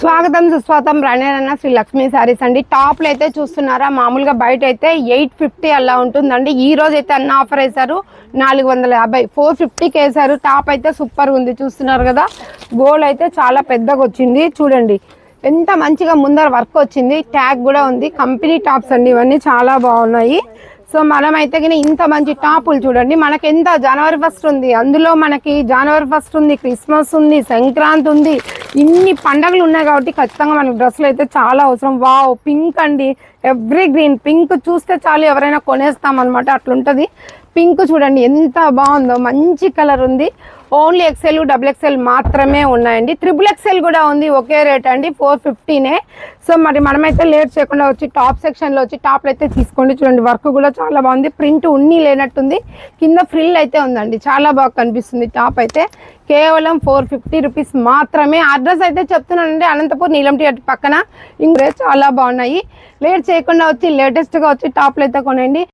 స్వాగతం సుస్వాగతం. రణేరన్న శ్రీ లక్ష్మీ సారీస్ అండి. టాప్లు అయితే చూస్తున్నారా? మామూలుగా బయట అయితే ఎయిట్ ఫిఫ్టీ అలా ఉంటుందండి. ఈ రోజు అయితే అన్న ఆఫర్ వేశారు. నాలుగు వందల యాభై. ఫోర్ ఫిఫ్టీకి వేశారు. టాప్ అయితే సూపర్ ఉంది. చూస్తున్నారు కదా? గోల్ అయితే చాలా పెద్దగా వచ్చింది. చూడండి. ఎంత మంచిగా ముందర వర్క్ వచ్చింది. ట్యాగ్ కూడా ఉంది. కంపెనీ టాప్స్ అండి. ఇవన్నీ చాలా బాగున్నాయి. సో మనమైతే కానీ ఇంత మంచి టాపులు చూడండి. మనకి ఎంత? జనవరి ఫస్ట్ ఉంది. అందులో మనకి జనవరి ఫస్ట్ ఉంది. క్రిస్మస్ ఉంది. సంక్రాంతి ఉంది. ఇన్ని పండగలు ఉన్నాయి కాబట్టి ఖచ్చితంగా మనకి డ్రెస్సులు అయితే చాలా అవసరం. వావ్ పింక్ అండి. ఎవ్రీ గ్రీన్ పింక్ చూస్తే చాలు ఎవరైనా కొనేస్తాం అనమాట అట్లుంటది. పింక్ చూడండి ఎంత బాగుందో మంచి కలర్ ఉంది. ఓన్లీ ఎక్సెల్ డబుల్ ఎక్సెల్ మాత్రమే ఉన్నాయండి. త్రిబుల్ ఎక్సెల్ కూడా ఉంది ఒకే రేట్ అండి ఫోర్ ఫిఫ్టీనే సో మరి మనమైతే లేట్ చేయకుండా వచ్చి టాప్ సెక్షన్లో వచ్చి టాప్లు అయితే తీసుకోండి. చూడండి వర్క్ కూడా చాలా బాగుంది. ప్రింట్ ఉన్ని లేనట్టుంది. కింద ఫ్రిల్ అయితే ఉందండి చాలా బాగా కనిపిస్తుంది టాప్ అయితే. కేవలం ఫోర్ ఫిఫ్టీ రూపీస్ మాత్రమే. అడ్రస్ అయితే చెప్తున్నానండి అనంతపూర్ నీలం థియేటర్ పక్కన. ఇంకా చాలా బాగున్నాయి. లేట్ చేయకుండా వచ్చి లేటెస్ట్గా వచ్చి టాప్లు అయితే కొనండి.